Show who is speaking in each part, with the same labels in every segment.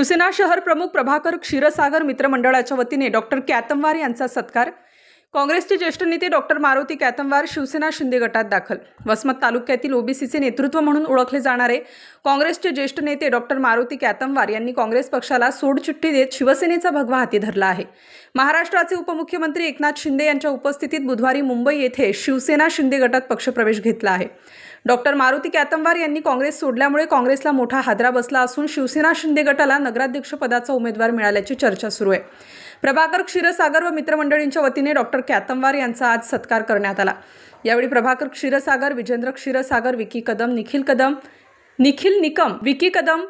Speaker 1: शिवसेना शहर प्रमुख प्रभाकर क्षीरसागर मित्रमंडळाच्या वतीने डॉक्टर कॅतमवार यांचा सत्कार. काँग्रेसचे ज्येष्ठ नेते डॉक्टर मारुती कॅतमवार शिवसेना शिंदे गटात दाखल. वसमत तालुक्यातील ओबीसीचे नेतृत्व म्हणून ओळखले जाणारे काँग्रेसचे ज्येष्ठ नेते डॉक्टर मारुती कॅतमवार यांनी काँग्रेस पक्षाला सोडचिठ्ठी देत शिवसेनेचा भगवा हाती धरला आहे. महाराष्ट्राचे उपमुख्यमंत्री एकनाथ शिंदे यांच्या उपस्थितीत बुधवारी मुंबई येथे शिवसेना शिंदे गटात पक्षप्रवेश घेतला आहे. डॉक्टर मारुती कॅतंवार यांनी काँग्रेस सोडल्यामुळे काँग्रेसला मोठा हादरा बसला असून शिवसेना शिंदे गटाला नगराध्यक्ष पदाचा उमेदवार मिळाल्याची चर्चा सुरू आहे. प्रभाकर क्षीरसागर व मित्रमंडळींच्या वतीने डॉक्टर कॅतमवार यांचा आज सत्कार करण्यात आला. यावेळी प्रभाकर क्षीरसागर विजेंद्र क्षीरसागर विकी कदम निखिल कदम निखिल निकम विकी कदम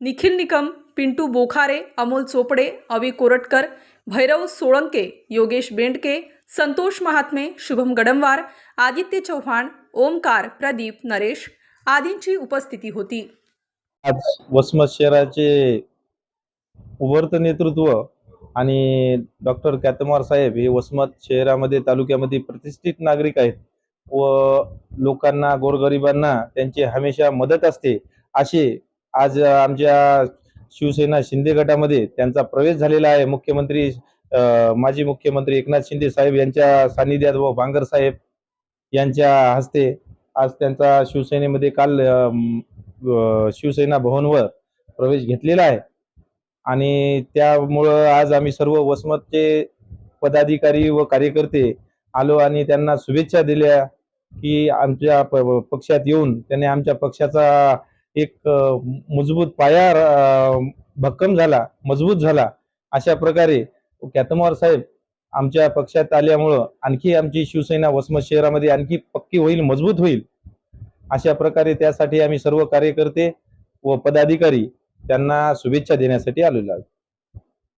Speaker 1: निखिल निकम पिंटू बोखारे अमोल चोपडे अवी कोरटकर भैरव सोळंके योगेश बेंडके संतोष महात्मे शुभम गडमवार आदित्य चव्हाण ओमकार प्रदीप नरेश आदींची उपस्थिती होती.
Speaker 2: आज वसमत शहराचे उभरत नेतृत्व आणि डॉक्टर कॅतमार साहेब हे वसमत शहरामध्ये तालुक्यामध्ये प्रतिष्ठित नागरिक आहेत व लोकांना गोरगरिबांना त्यांची हमेशा मदत असते असे आज आमच्या शिवसेना शिंदे गटामध्ये त्यांचा प्रवेश झालेला आहे. मुख्यमंत्री माजी मुख्यमंत्री एकनाथ शिंदे साहेब यांच्या सानिध्यात व बांगर साहेब यांच्या हस्ते आज त्यांचा शिवसेनेमध्ये काल शिवसेना भवनवर प्रवेश घेतलेला आहे. आणि त्यामुळं आज आम्ही सर्व वसमतचे पदाधिकारी व कार्यकर्ते आलो आणि त्यांना शुभेच्छा दिल्या की आमच्या प- पक्षात येऊन त्याने आमच्या पक्षाचा एक मजबूत पाया भक्कम झाला मजबूत झाला. अशा प्रकारे कॅतमवार साहेब आमच्या पक्षात आल्यामुळं आणखी आमची शिवसेना वसमत शहरामध्ये आणखी पक्की होईल मजबूत होईल अशा प्रकारे त्यासाठी आम्ही सर्व कार्यकर्ते व पदाधिकारी त्यांना शुभेच्छा देण्यासाठी आलेलो आहोत.